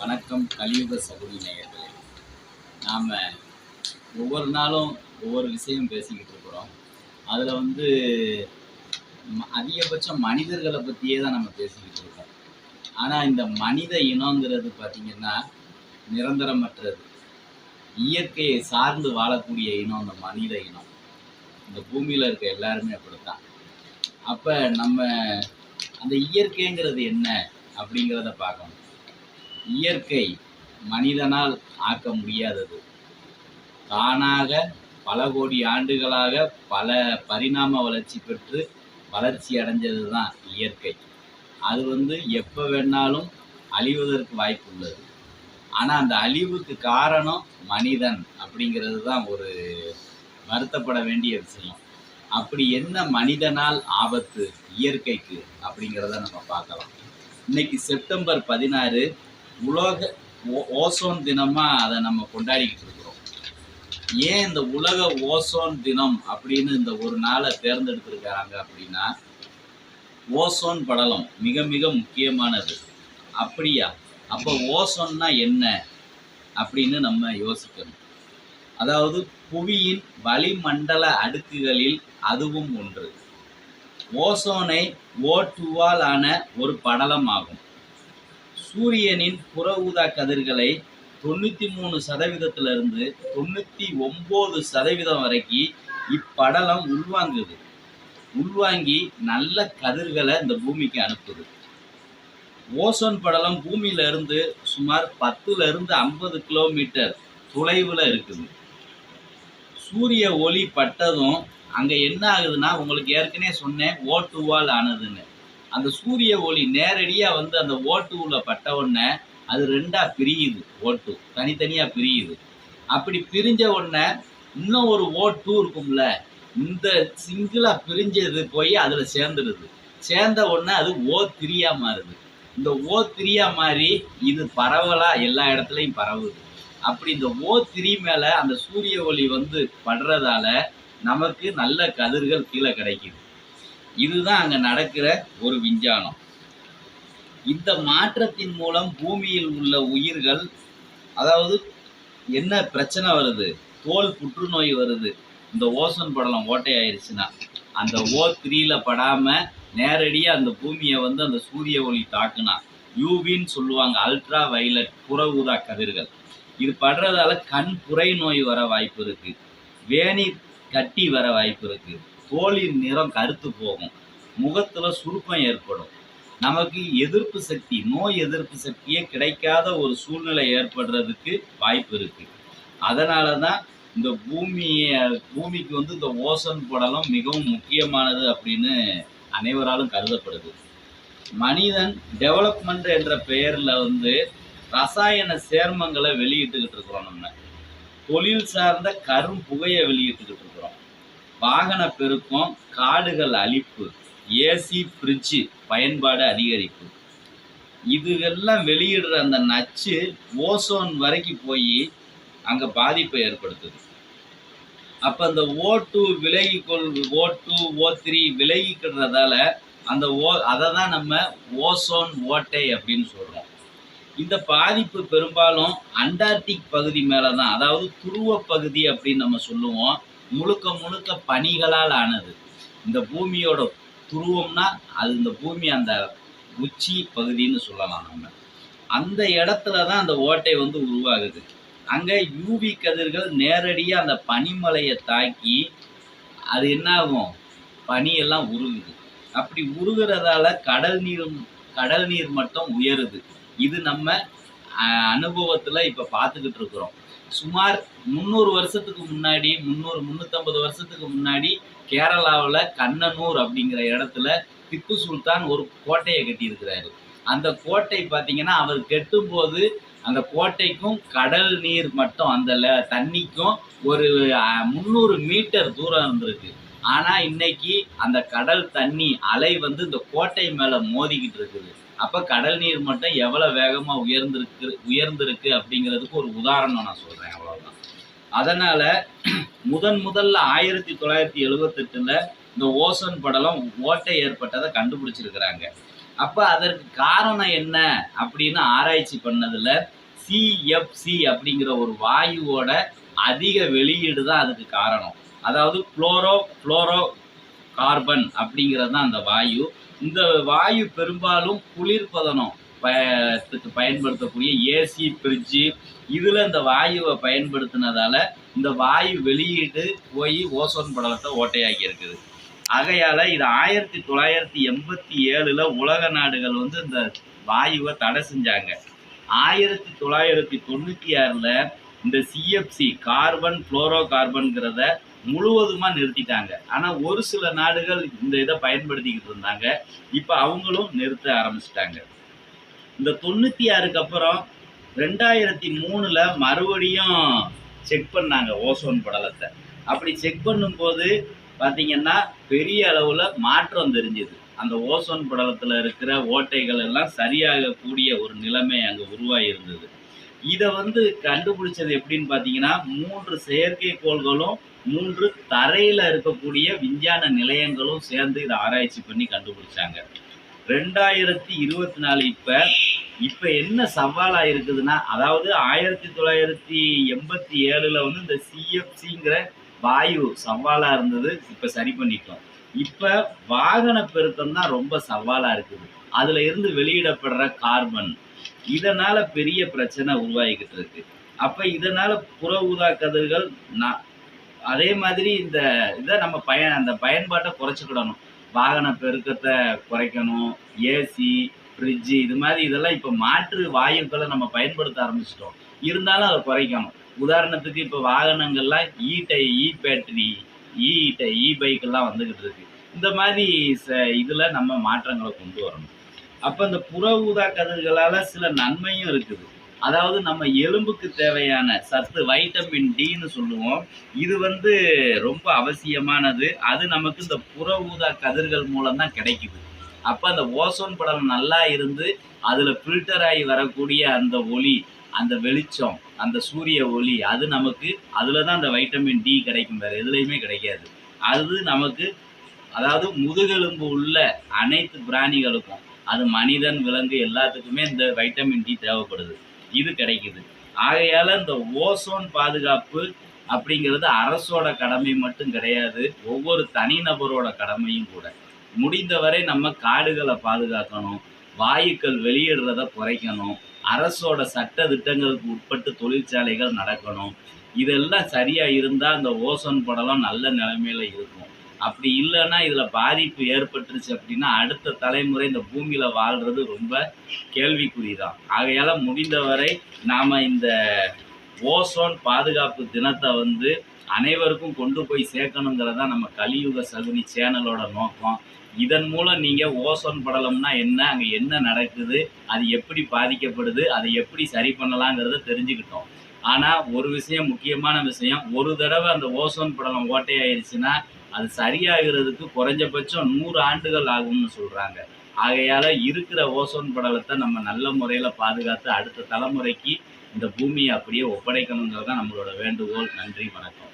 வணக்கம் கலியுக சகுதி நேயர்களே. நாம் ஒவ்வொரு நாளும் ஒவ்வொரு விஷயம் பேசிக்கிட்டு இருக்கிறோம். அதில் வந்து அதிகபட்சம் மனிதர்களை பற்றியே தான் நம்ம பேசிக்கிட்டு இருக்கோம். ஆனால் இந்த மனித இனங்கிறது பார்த்திங்கன்னா நிரந்தரமற்றது. இயற்கையை சார்ந்து வாழக்கூடிய இனம் அந்த மனித இனம். இந்த பூமியில் இருக்க எல்லாருமே அப்படித்தான். அப்போ நம்ம அந்த இயற்கைங்கிறது என்ன அப்படிங்கிறத பார்க்கணும். இயற்கை மனிதனால் ஆக்க முடியாதது. தானாக பல கோடி ஆண்டுகளாக பல பரிணாம வளர்ச்சி பெற்று வளர்ச்சி அடைஞ்சது தான் இயற்கை. அது வந்து எப்போ வேணாலும் அழிவதற்கு வாய்ப்பு உள்ளது. ஆனால் அந்த அழிவுக்கு காரணம் மனிதன் அப்படிங்கிறது தான் ஒரு வருத்தப்பட வேண்டிய விஷயம். அப்படி என்ன மனிதனால் ஆபத்து இயற்கைக்கு அப்படிங்கிறத நம்ம பார்க்கலாம். இன்னைக்கு செப்டம்பர் பதினாறு உலக ஓ- ஓசோன் தினமாக அதை நம்ம கொண்டாடிக்கிட்டு இருக்கிறோம். ஏன் இந்த உலக ஓசோன் தினம் அப்படின்னு இந்த ஒரு நாளை தேர்ந்தெடுத்திருக்கிறாங்க அப்படின்னா ஓசோன் படலம் மிக மிக முக்கியமானது. அப்படியா? அப்போ ஓசோன்னா என்ன அப்படின்னு நம்ம யோசிக்கணும். அதாவது புவியின் வளிமண்டல அடுக்குகளில் அதுவும் ஒன்று. ஓசோனை ஓட்டுவால் ஆன ஒரு படலம் ஆகும் சூரியனின் புற ஊதா கதிர்களை தொண்ணூற்றி மூணு சதவீதத்திலிருந்து தொண்ணூற்றி ஒம்பது சதவீதம் வரைக்கும் இப்படலம் உள்வாங்குது. உள்வாங்கி நல்ல கதிர்களை இந்த பூமிக்கு அனுப்புது. ஓசோன் படலம் பூமியில இருந்து சுமார் பத்துல இருந்து ஐம்பது கிலோமீட்டர் தொலைவில் இருக்குது. சூரிய ஒளி பட்டதும் அங்க என்ன ஆகுதுன்னா உங்களுக்கு ஏற்கனவே சொன்னேன் ஓட்டுவால் ஆனதுன்னு. அந்த சூரிய ஒளி நேரடியாக வந்து அந்த ஓட்டுவுல பட்ட உடனே அது ரெண்டாக பிரியுது ஓட்டு. தனித்தனியாக பிரியுது. அப்படி பிரிஞ்ச உடனே இன்னும் ஒரு ஓட்டு இருக்கும்ல இந்த சிங்கிளாக பிரிஞ்சது போய் அதில் சேர்ந்துடுது. சேர்ந்த உடனே அது ஓ திரியா மாறுது. இந்த ஓ திரியா மாறி இது பரவலாக எல்லா இடத்துலையும் பரவுது. அப்படி இந்த ஓ திரி மேலே அந்த சூரிய ஒளி வந்து படுறதால நமக்கு நல்ல கதிர்கள் கீழே கிடைக்குது. இதுதான் அங்கே நடக்கிற ஒரு விஞ்ஞானம். இந்த மாற்றத்தின் மூலம் பூமியில் உள்ள உயிர்கள் அதாவது என்ன பிரச்சனை வருது? தோல் புற்றுநோய் வருது. இந்த ஓசன் படலம் ஓட்டை ஆயிடுச்சுன்னா அந்த ஓ த்ரீல படாமல் நேரடியாக அந்த பூமியை வந்து அந்த சூரிய ஒளி தாக்குனா யூவின்னு சொல்லுவாங்க அல்ட்ரா வைலட் புற ஊதா கதிர்கள். இது படுறதால கண் புரை நோய் வர வாய்ப்பு இருக்குது வேணி கட்டி வர வாய்ப்பு இருக்குது தோலின் நிறம் கருத்து போகும். முகத்தில் சுருக்கம் ஏற்படும். நமக்கு எதிர்ப்பு சக்தி நோய் எதிர்ப்பு சக்தியே கிடைக்காத ஒரு சூழ்நிலை ஏற்படுறதுக்கு வாய்ப்பு இருக்குது அதனால தான் இந்த பூமியை பூமிக்கு வந்து இந்த ஓசன் படலம் மிகவும் முக்கியமானது அப்படின்னு அனைவராலும் கருதப்படுது. மனிதன் டெவலப்மெண்ட் என்ற பெயரில் வந்து ரசாயன சேர்மங்களை வெளியிட்டுக்கிட்டு இருக்கிறோம் நம்ம. தொழில் சார்ந்த கரும் புகையை வெளியிட்டுக்கிட்டு இருக்கிறோம். வாகன பெருக்கம் காடுகள் அழிப்பு ஏசி ஃப்ரிட்ஜு பயன்பாடு அதிகரிப்பு. இதுகெல்லாம் வெளியிடுற அந்த நச்சு ஓசோன் வரைக்கும் போய் அங்கே பாதிப்பை ஏற்படுத்துது. அப்போ அந்த ஓ டூ விலகிக்கொள் ஓ டூ ஓ த்ரீ விலகிக்கிறதால அந்த ஓ அதை தான் நம்ம ஓசோன் ஓட்டை அப்படின்னு சொல்கிறோம் இந்த பாதிப்பு பெரும்பாலும் அண்டார்டிக் பகுதி மேலே தான் அதாவது துருவ பகுதி அப்படின்னு நம்ம சொல்லுவோம். முழுக்க முழுக்க பனிகளால் ஆனது. இந்த பூமியோட துருவம்னா அது இந்த பூமி அந்த உச்சி பகுதின்னு சொல்லலாம் நம்ம. அந்த இடத்துல தான் அந்த ஓட்டை வந்து உருவாகுது. அங்கே யூவி கதிர்கள் நேரடியாக அந்த பனிமலையை தாக்கி அது என்ன ஆகும் பனியெல்லாம் உருகுது. அப்படி உருகிறதால கடல் நீர் கடல் நீர் மட்டம் உயருது. இது நம்ம அனுபவத்தில் இப்போ பார்த்துக்கிட்டு இருக்கிறோம். சுமார் முந்நூறு வருஷத்துக்கு முன்னாடி முந்நூறு முந்நூற்றம்பது வருஷத்துக்கு முன்னாடி கேரளாவில் கண்ணனூர் அப்படிங்கிற இடத்துல திப்பு சுல்தான் ஒரு கோட்டையை கட்டியிருக்கிறாரு. அந்த கோட்டை பார்த்தீங்கன்னா அவர் கெட்டும்போது அந்த கோட்டைக்கும் கடல் நீர் மட்டும் அந்த தண்ணிக்கும் ஒரு முந்நூறு மீட்டர் தூரம் இருந்திருக்கு. ஆனால் இன்னைக்கு அந்த கடல் தண்ணி அலை வந்து இந்த கோட்டை மேலே மோதிக்கிட்டு இருக்குது. அப்போ கடல் நீர் மட்டம் எவ்வளோ வேகமாக உயர்ந்திருக்கு உயர்ந்திருக்கு அப்படிங்கிறதுக்கு ஒரு உதாரணம் நான் சொல்கிறேன் அவ்வளோதான் அதனால் முதன் முதல்ல ஆயிரத்தி தொள்ளாயிரத்தி எழுபத்தெட்டில் இந்த ஓசோன் படலம் ஓட்டை ஏற்பட்டதை கண்டுபிடிச்சிருக்கிறாங்க. அப்போ அதற்கு காரணம் என்ன அப்படின்னு ஆராய்ச்சி பண்ணதில் சிஎஃப்சி அப்படிங்கிற ஒரு வாயுவோட அதிக வெளியீடு தான் அதுக்கு காரணம். அதாவது குளோரோ ஃப்ளோரோ கார்பன் அப்படிங்கிறது தான் அந்த வாயு. இந்த வாயு பெரும்பாலும் குளிர்பதனம் பயத்துக்கு பயன்படுத்தக்கூடிய ஏசி ஃப்ரிட்ஜு இதில் இந்த வாயுவை பயன்படுத்தினதால இந்த வாயு வெளியீடு போய் ஓசோன் படலத்தை ஓட்டையாக்கி இருக்குது. ஆகையால் இது ஆயிரத்தி தொள்ளாயிரத்தி எண்பத்தி ஏழில் உலக நாடுகள் வந்து இந்த வாயுவை தடை செஞ்சாங்க. ஆயிரத்தி தொள்ளாயிரத்தி தொண்ணூற்றி ஆறில் இந்த சிஎஃப்சி கார்பன் ஃப்ளோரோ கார்பன்கிறத முழுவதுமாக நிறுத்திட்டாங்க. ஆனால் ஒரு சில நாடுகள் இந்த இதை பயன்படுத்திக்கிட்டு இருந்தாங்க. இப்போ அவங்களும் நிறுத்த ஆரம்பிச்சிட்டாங்க. இந்த தொண்ணூற்றி ஆறுக்கு அப்புறம் ரெண்டாயிரத்தி மூணில் மறுபடியும் செக் பண்ணாங்க ஓசோன் படலத்தை. அப்படி செக் பண்ணும்போது பார்த்தீங்கன்னா பெரிய அளவில் மாற்றம் தெரிஞ்சுது. அந்த ஓசோன் படலத்தில் இருக்கிற ஓட்டைகள் எல்லாம் சரியாகக்கூடிய ஒரு நிலைமை அங்கே உருவாகி இருந்தது. இதை வந்து கண்டுபிடிச்சது எப்படின்னு பார்த்தீங்கன்னா மூன்று செயற்கைக்கோள்களும் மூன்று தரையில் இருக்கக்கூடிய விஞ்ஞான நிலையங்களும் சேர்ந்து இதை ஆராய்ச்சி பண்ணி கண்டுபிடிச்சாங்க. ரெண்டாயிரத்தி இருபத்தி நாலு இப்போ இப்போ என்ன சவாலாக இருக்குதுன்னா அதாவது ஆயிரத்தி தொள்ளாயிரத்தி எண்பத்தி ஏழில் வந்து இந்த சிஎஃப்சிங்கிற வாயு சவாலாக இருந்தது இப்போ சரி பண்ணிட்டோம். இப்போ வாகன பெருக்கம் தான் ரொம்ப சவாலாக இருக்குது. அதில் இருந்து வெளியிடப்படுற கார்பன். இதனால பெரிய பிரச்சனை உருவாகிக்கிட்டு இருக்கு. அப்போ இதனால புற ஊதா கதிர்கள் நான் அதே மாதிரி இந்த இதை நம்ம பயன் அந்த பயன்பாட்டை குறைச்சிக்கிடணும். வாகன பெருக்கத்தை குறைக்கணும். ஏசி ஃப்ரிட்ஜு இது மாதிரி இதெல்லாம் இப்போ மாற்று வாயுக்களை நம்ம பயன்படுத்த ஆரம்பிச்சிட்டோம். இருந்தாலும் அதை குறைக்கணும். உதாரணத்துக்கு இப்போ வாகனங்கள்லாம் இ டை இ பேட்டரி இ டை இ பைக்கெல்லாம் வந்துக்கிட்டு இருக்கு. இந்த மாதிரி ச இதில் நம்ம மாற்றங்களை கொண்டு வரணும். அப்போ இந்த புற ஊதா கதிர்களால் சில நன்மையும் இருக்குது. அதாவது நம்ம எலும்புக்கு தேவையான சத்து வைட்டமின் டின்னு சொல்லுவோம். இது வந்து ரொம்ப அவசியமானது. அது நமக்கு இந்த புற ஊதா கதிர்கள் மூலம் தான் கிடைக்குது. அப்போ அந்த ஓசோன் படலம் நல்லா இருந்து அதில் ஃபில்டர் ஆகி வரக்கூடிய அந்த ஒளி அந்த வெளிச்சம் அந்த சூரிய ஒளி அது நமக்கு அதில் தான் அந்த வைட்டமின் டி கிடைக்கும். வேறு எதுலேயுமே கிடைக்காது. அது நமக்கு அதாவது முதுகெலும்பு உள்ள அனைத்து பிராணிகளுக்கும் அது மனிதன் விலங்கு எல்லாத்துக்குமே இந்த வைட்டமின் டி தேவைப்படுது. இது கிடைக்குது. ஆகையால் இந்த ஓசோன் பாதுகாப்பு அப்படிங்கிறது அரசோட கடமை மட்டும் கிடையாது. ஒவ்வொரு தனிநபரோட கடமையும் கூட. முடிந்தவரை நம்ம காடுகளை பாதுகாக்கணும். வாயுக்கள் வெளியிடுறத குறைக்கணும். அரசோட சட்ட திட்டங்களுக்கு உட்பட்டு தொழிற்சாலைகள் நடக்கணும். இதெல்லாம் சரியாக இருந்தால் அந்த ஓசோன் படலம் நல்ல நிலைமையில் இருக்கும். அப்படி இல்லைன்னா இதில் பாதிப்பு ஏற்பட்டுருச்சு அப்படின்னா அடுத்த தலைமுறை இந்த பூமியில் வாழ்கிறது ரொம்ப கேள்விக்குறி தான் ஆகையால் முடிந்தவரை நாம இந்த ஓசோன் பாதுகாப்பு தினத்தை வந்து அனைவருக்கும் கொண்டு போய் சேர்க்கணுங்கிறதா நம்ம கலியுக சகுனி சேனலோட நோக்கம். இதன் மூலம் நீங்கள் ஓசோன் படலம்னா என்ன அங்கே என்ன நடக்குது அது எப்படி பாதிக்கப்படுது அதை எப்படி சரி பண்ணலாங்கிறத தெரிஞ்சுக்கிட்டோம். ஆனால் ஒரு விஷயம் முக்கியமான விஷயம் ஒரு தடவை அந்த ஓசோன் படலம் ஓட்டையாயிருச்சுன்னா அது சரியாகிறதுக்கு குறைஞ்சபட்சம் நூறு ஆண்டுகள் ஆகும்னு சொல்கிறாங்க ஆகையால் இருக்கிற ஓசோன் படலத்தை நம்ம நல்ல முறையில் பாதுகாத்து அடுத்த தலைமுறைக்கு இந்த பூமியை அப்படியே ஒப்படைக்கணுங்கிறது தான் நம்மளோட வேண்டுகோள். நன்றி வணக்கம்.